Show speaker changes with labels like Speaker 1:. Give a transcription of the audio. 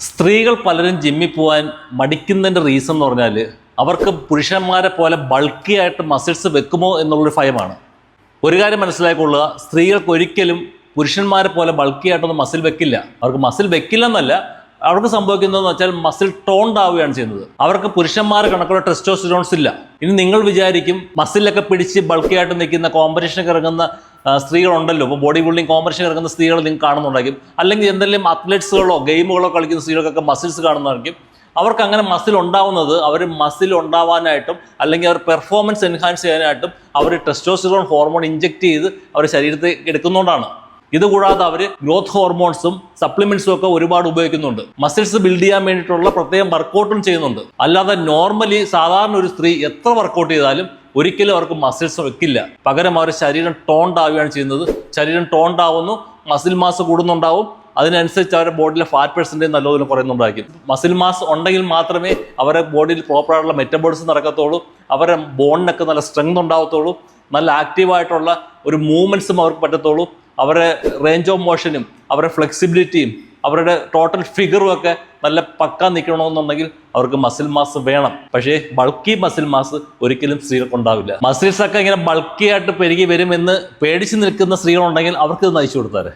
Speaker 1: സ്ത്രീകൾ പലരും ജിമ്മിൽ പോകാൻ മടിക്കുന്നതിന്റെ റീസൺ എന്ന് പറഞ്ഞാൽ അവർക്ക് പുരുഷന്മാരെ പോലെ ബൾക്കി ആയിട്ട് മസിൽസ് വെക്കുമോ എന്നുള്ളൊരു ഭയമാണ്. ഒരു കാര്യം മനസ്സിലാക്കിക്കൊള്ളുക സ്ത്രീകൾക്ക് ഒരിക്കലും പുരുഷന്മാരെ പോലെ ബൾക്കി ആയിട്ടൊന്നും മസിൽ വെക്കില്ല. അവർക്ക് മസിൽ വെക്കില്ല എന്നല്ല അവർക്ക് സംഭവിക്കുന്നതെന്ന് വെച്ചാൽ മസിൽ ടോൺഡ് ആവുകയാണ് ചെയ്യുന്നത്. അവർക്ക് പുരുഷന്മാർ കണക്കുള്ള ടെസ്റ്റോസ്റ്റിറോൺസ് ഇല്ല. ഇനി നിങ്ങൾ വിചാരിക്കും മസിലൊക്കെ പിടിച്ച് ബൾക്കി ആയിട്ട് നിൽക്കുന്ന കോമ്പറ്റീഷനൊക്കെ ഇറങ്ങുന്ന സ്ത്രീകളുണ്ടല്ലോ. ഇപ്പോൾ ബോഡി ബിൽഡിംഗ് കോമ്പറ്റീഷൻ ഇറങ്ങുന്ന സ്ത്രീകൾ നിങ്ങൾ കാണുന്നുണ്ടായിരിക്കും. അല്ലെങ്കിൽ എന്തെങ്കിലും അത്ലറ്റ്സുകളോ ഗെയിമുകളോ കളിക്കുന്ന സ്ത്രീകൾക്കൊക്കെ മസിൽസ് കാണുന്നതായിരിക്കും. അവർക്ക് അങ്ങനെ മസിൽ ഉണ്ടാവുന്നത് അവർ മസിൽ ഉണ്ടാവാനായിട്ടും അല്ലെങ്കിൽ അവർ പെർഫോമൻസ് എൻഹാൻസ് ചെയ്യാനായിട്ടും അവർ ടെസ്റ്റോസ്റ്റിറോൺ ഹോർമോൺ ഇഞ്ചെക്ട് ചെയ്ത് അവർ ശരീരത്തിൽ എടുക്കുന്നതുകൊണ്ടാണ് ഇതുകൂടാതെ അവർ ഗ്രോത്ത് ഹോർമോൺസും സപ്ലിമെന്റ്സും ഒക്കെ ഒരുപാട് ഉപയോഗിക്കുന്നുണ്ട്. മസിൽസ് ബിൽഡ് ചെയ്യാൻ വേണ്ടിയിട്ടുള്ള പ്രത്യേകം വർക്കൗട്ടും ചെയ്യുന്നുണ്ട്. അല്ലാതെ നോർമലി സാധാരണ ഒരു സ്ത്രീ എത്ര വർക്കൗട്ട് ചെയ്താലും ഒരിക്കലും അവർക്ക് മസിൽസ് വെക്കില്ല. പകരം അവർ ശരീരം ടോൺഡ് ആവുകയാണ് ചെയ്യുന്നത്. ശരീരം ടോൺഡ് ആവുന്നു മസിൽ മാസ് കൂടുന്നുണ്ടാവും. അതിനനുസരിച്ച് അവരുടെ ബോഡിയിലെ ഫാറ്റ് പെർസെന്റേജ് നല്ലതുപോലെ കുറയുന്നുണ്ടായിരിക്കും. മസിൽ മാസ് ഉണ്ടെങ്കിൽ മാത്രമേ അവരുടെ ബോഡിയിൽ പ്രോപ്പറായിട്ടുള്ള മെറ്റബോളിസം നടക്കത്തുള്ളൂ. അവരുടെ ബോണിനൊക്കെ നല്ല സ്ട്രെങ്ത് ഉണ്ടാകത്തുള്ളൂ നല്ല ആക്റ്റീവായിട്ടുള്ള ഒരു മൂവ്മെന്റ്സും അവർക്ക് പറ്റത്തുള്ളൂ. അവരുടെ റേഞ്ച് ഓഫ് മോഷനും അവരുടെ ഫ്ലെക്സിബിലിറ്റിയും അവരുടെ ടോട്ടൽ ഫിഗറും ഒക്കെ നല്ല പക്ക നിൽക്കണമെന്നുണ്ടെങ്കിൽ അവർക്ക് മസിൽ മാസ് വേണം. പക്ഷേ ബൾക്കി മസിൽ മാസ് ഒരിക്കലും സ്ത്രീകൾക്ക് ഉണ്ടാവില്ല. മസിൽസ് ഒക്കെ ഇങ്ങനെ ബൾക്കി ആയിട്ട് പെരുകി വരുമെന്ന് പേടിച്ച് നിൽക്കുന്ന സ്ത്രീകളുണ്ടെങ്കിൽ അവർക്ക് നയിച്ചു കൊടുത്താരെ